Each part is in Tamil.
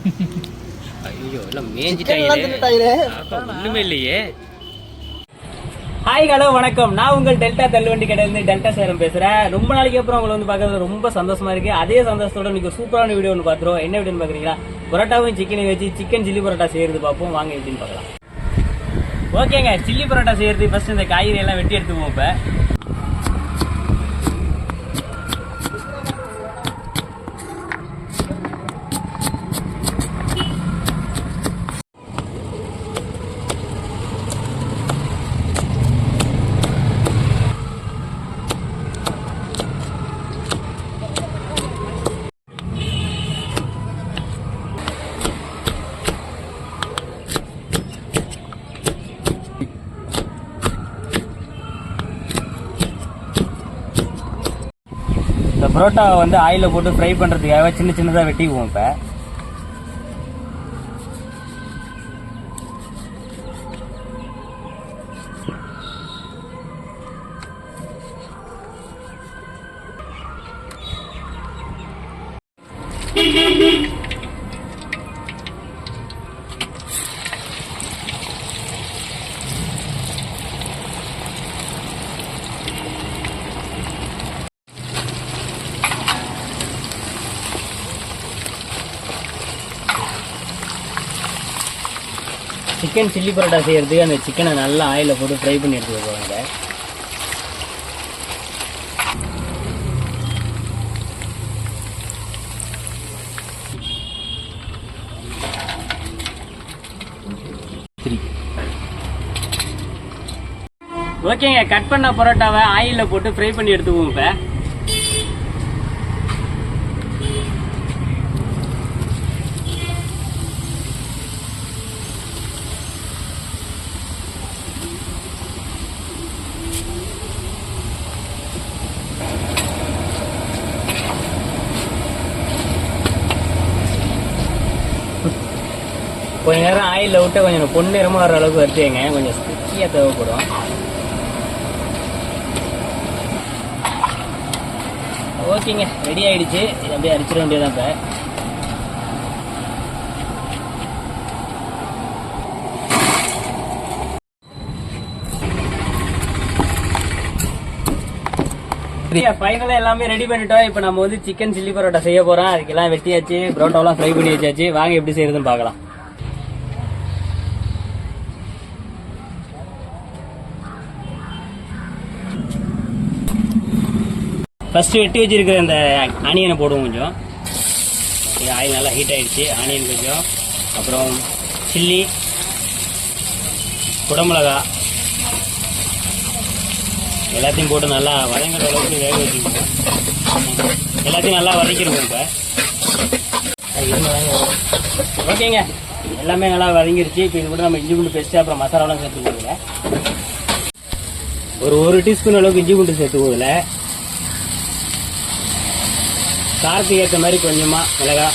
ஐயோ எல்லாம் தின்னுட்டாங்களே. ஒண்ணுமே இல்லையே. ஹாய் ஹலோ வணக்கம். நான் உங்கள் டெல்டா தள்ளுவண்டி கடையிலிருந்து டெல்டா சேரம் பேசுறேன். ரொம்ப நாளைக்கு அப்புறம் உங்களை வந்து பார்க்கறது ரொம்ப சந்தோஷமா இருக்கு. அதே சந்தோஷத்தோட இன்னைக்கு சூப்பரான வீடியோ ஒன்று பார்த்துருவோம். என்ன வீடியோன்னு பாக்குறீங்களா பரோட்டாவும் சிக்கனையும் வச்சு சிக்கன் சில்லி பரோட்டா செய்யறது பார்ப்போம். வாங்க எப்படின்னு பார்க்கலாம். ஓகேங்க சில்லி பரோட்டா செய்யறது ஃபர்ஸ்ட் இந்த காய்கறி எல்லாம் வெட்டி எடுத்துக்குவோம் இப்போ இந்த புரோட்டாவை வந்து ஆயில போட்டு ஃப்ரை பண்றதுக்காக சின்ன சின்னதா வெட்டிக்குவோம் இப்போ. சிக்கன் சில்லி பரோட்டா செய்கிறதுக்கு அந்த சிக்கனை நல்லா ஆயில போட்டு ஃப்ரை பண்ணி எடுத்துக்க போவாங்க ஓகேங்க கட் பண்ண பரோட்டாவை ஆயில போட்டு ஃப்ரை பண்ணி எடுத்துக்குவோம் இப்போ. கொஞ்ச நேரம் ஆயிலில் விட்டு கொஞ்சம் பொன்னிறமாக வர அளவுக்கு வறுத்துங்க கொஞ்சம் ஸ்டிச்சியாக தேவைப்படும். ஓகேங்க ரெடி ஆயிடுச்சு. இது அப்படியே அடிச்சிட வேண்டியதான் இப்போ. ஃபைனலாக எல்லாமே ரெடி பண்ணிட்டோம். இப்போ நம்ம வந்து சிக்கன் சில்லி பரோட்டா செய்ய போகிறோம் அதுக்கெல்லாம் வெட்டியாச்சு பரோட்டாலாம் ஃப்ரை பண்ணி வச்சாச்சு. வாங்க எப்படி செய்யறதுன்னு பார்க்கலாம். ஃபஸ்ட்டு வெட்டி வச்சுருக்கிற அந்த ஆனியனை போடுவோம் கொஞ்சம். இது ஆயில் நல்லா ஹீட் ஆகிடுச்சு ஆனியன் கொஞ்சம். அப்புறம் சில்லி குடமிளகா. எல்லாத்தையும் போட்டு நல்லா வதங்குற அளவுக்கு வேக வச்சுக்கணும் எல்லாத்தையும் நல்லா வதக்கிடுவோம் இப்போ. ஓகேங்க எல்லாமே நல்லா வதங்கிருச்சு. இப்போ இது கூட நம்ம இஞ்சி குண்டு பேஸ்ட்டு அப்புறம் மசாலாலாம் சேர்த்துக்குவோம் ஒரு ஒரு டீஸ்பூன் அளவுக்கு இஞ்சி குண்டு சேர்த்து இதில். காரத்துக்கு ஏற்ற மாதிரி கொஞ்சமா மிளகா.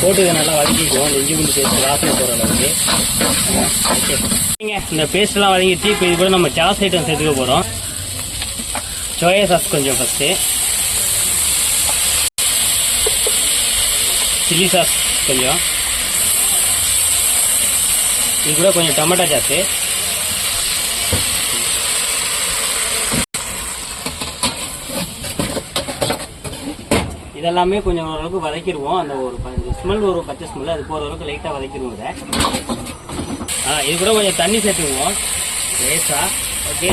போட்டு இதை நல்லா வதக்கிக்குவோம். இந்த இஞ்சி பூண்டு பேஸ்ட் வாசனை போகிற அளவுக்கு. ஓகே. இந்த பேஸ்ட்லாம் வதங்கிட்டு இப்போ இது கூட நம்ம சாஸ் ஐட்டம் சேர்த்துக்க போகிறோம் சோயா சாஸ் கொஞ்சம் ஃபஸ்ட்டு சில்லி சாஸ் கொஞ்சம். இது கூட கொஞ்சம் டொமேட்டோ சாஸு இதெல்லாமே கொஞ்சம் ஓரளவுக்கு வதக்கிடுவோம். அந்த ஒரு ஸ்மெல் ஒரு பச்சை ஸ்மெல் அது போகிற அளவுக்கு லைட்டாக வதக்கிடுவோம் இதை. ஆ இது கூட கொஞ்சம் தண்ணி சேர்த்துக்குவோம். லேசாக ஓகே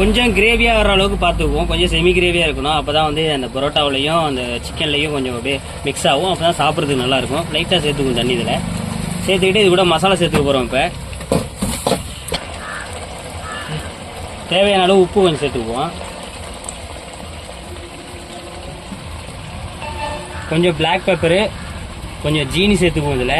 கொஞ்சம் கிரேவியாக வர அளவுக்கு பார்த்துக்குவோம். கொஞ்சம் செமி கிரேவியாக இருக்கணும். அப்போ தான் வந்து அந்த பரோட்டாவிலையும் அந்த சிக்கன்லையும் கொஞ்சம் அப்படியே மிக்ஸ் ஆகும். அப்போ தான் சாப்பிட்றதுக்கு நல்லாயிருக்கும் லைட்டாக சேர்த்துக்குவோம் தண்ணி இதில். சேர்த்துக்கிட்டு இது கூட மசாலா சேர்த்துக்க போகிறோம் இப்போ. தேவையான அளவு உப்பு கொஞ்சம் சேர்த்துக்குவோம். கொஞ்சம் பிளாக் பெப்பரு கொஞ்சம் ஜீனி சேர்த்துக்குவோம் இதில்.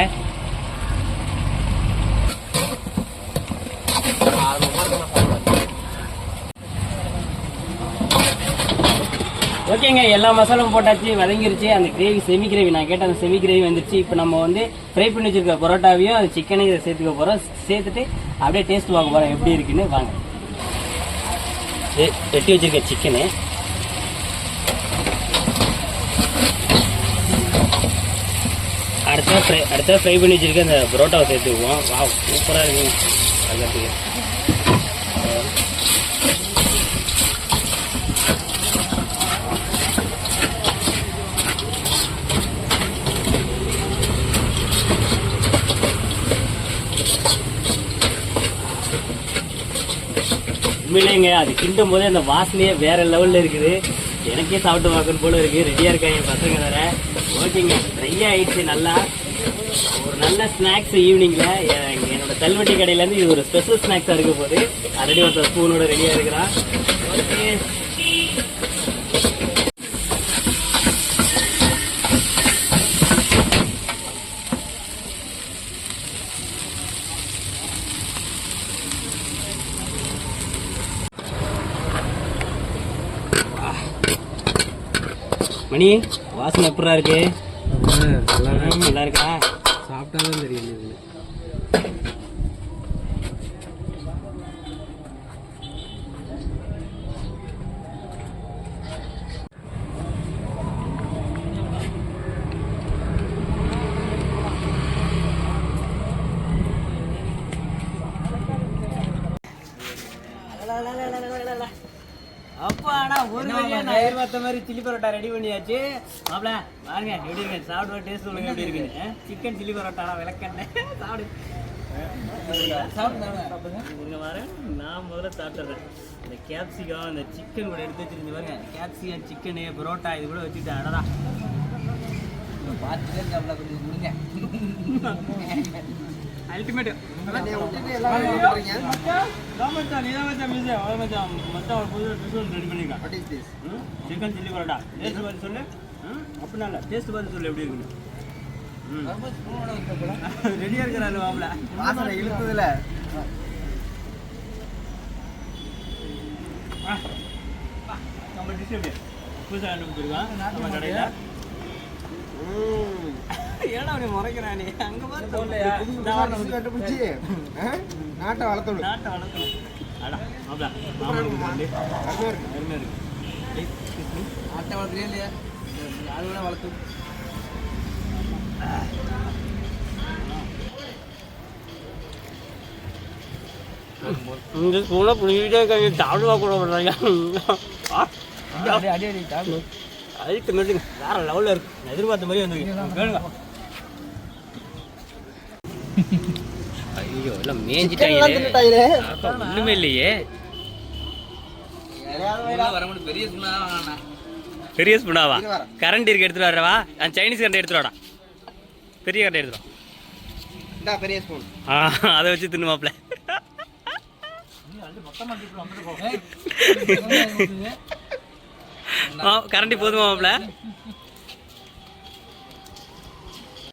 ஓகேங்க எல்லா மசாலாவும் போட்டாச்சு வதங்கிருச்சு. அந்த கிரேவி செமி கிரேவி நான் கேட்ட அந்த செமி கிரேவி வந்துருச்சு. இப்போ நம்ம வந்து ஃப்ரை பண்ணி வச்சிருக்க பரோட்டாவையும் அது சிக்கனையும் இதை சேர்த்துக்க போகிறோம் சேர்த்துட்டு அப்படியே டேஸ்ட் பார்க்க போகிறோம் எப்படி இருக்குன்னு வாங்க. வெட்டி வச்சிருக்க சிக்கனு அடுத்த ஃப்ரை அடுத்த ஃப்ரை பண்ணி வச்சுருக்கேன் அந்த பரோட்டாவை சேர்த்துக்குவோம். வா சூப்பராக இருக்கும் பார்க்கறதுக்கு. உண்மையிலேங்க அது கிண்டும் போதே அந்த வாசனையே வேற லெவலில் இருக்குது. எனக்கே சாப்பிட்டு பார்க்கணும் போல இருக்கு. ரெடியாக இருக்காங்க பசங்க வேற. ஓகேங்க ட்ரை ஆயிடுச்சு நல்லா. ஒரு நல்ல ஸ்நாக்ஸ் ஈவினிங்ல என்னோட தள்ளுவட்டி கடையில இருந்து இது ஒரு ஸ்பெஷல் ஸ்நாக்ஸா இருக்க போது ஆல்ரெடி ஒருத்தர் ஸ்பூனோட ரெடியா இருக்கிறான். ஓகே. மணி வாசனை எப்படா இருக்கு? நல்லா இருக்கா? சாப்பிட்டாதான் தெரியும் இது அப்பா ஆனா ஒரு வழியா நான் எதிர்பார்த்த மாதிரி சில்லி பரோட்டா ரெடி பண்ணியாச்சு. மாப்ள பாருங்க எப்படி இருக்கு சாப்பிடுவா டேஸ்ட் சொல்லுங்க எப்படி இருக்குன்னு சிக்கன் சில்லி பரோட்டா விளக்கண்ணேன் சாப்பிடு. இருங்க பாரு நான் முதல்ல சாப்பிட்றேன் இந்த கேப்சிகம் இந்த சிக்கன் கூட எடுத்து வச்சிருந்து பாருங்க. கேப்சிகம் சிக்கனு பரோட்டா இது கூட வச்சுட்டு அடடா. Ultimate chicken chilli parotta taste பார்த்து சொல்லு அப்படின்னா இல்லை டேஸ்ட் பார்த்து சொல்லு எப்படி இருக்குன்னு ரெடியா இருக்கிறாரு மாப்பிள வாசனை இழுத்ததுல நம்ம டிஷ் எப்படி புதுசாக கண்டுபிடிச்சிருக்கான் நம்ம கடையில் அவனை முறைக்கிறானே அங்கே பார்த்து கண்டுபிடிச்சி நாட்டை வளர்த்தணும் நாட்டை இருக்கு. நாட்டை வளர்த்துறே இல்லையா? அது கூட வளர்த்து. இந்த ஸ்பூனை பிடிக்கிட்டே இருக்காங்க. சாப்பிடுவா கூட சாப்பிடு. அதுக்கு மட்டும் வேற லெவலில் இருக்கு. எதிர்பார்த்த மாதிரி வந்து கேளுங்க. ஐயோ எல்லாம் மேய்ஞ்சிட்டாங்க ஒண்ணுமே இல்லையே. பெரிய சுண்ணா பெரிய ஸ்பூனாவா. கரண்ட் இருக்கு எடுத்துட்டு வரவா அந்த சைனீஸ் கரண்ட் எடுத்துட்டு வாடா பெரிய கரண்ட் எடுத்துட்டு பெரிய ஸ்பூன் ஆ அதை வச்சு தின்னுமாப்ல. கரண்டி போதுமாப்ல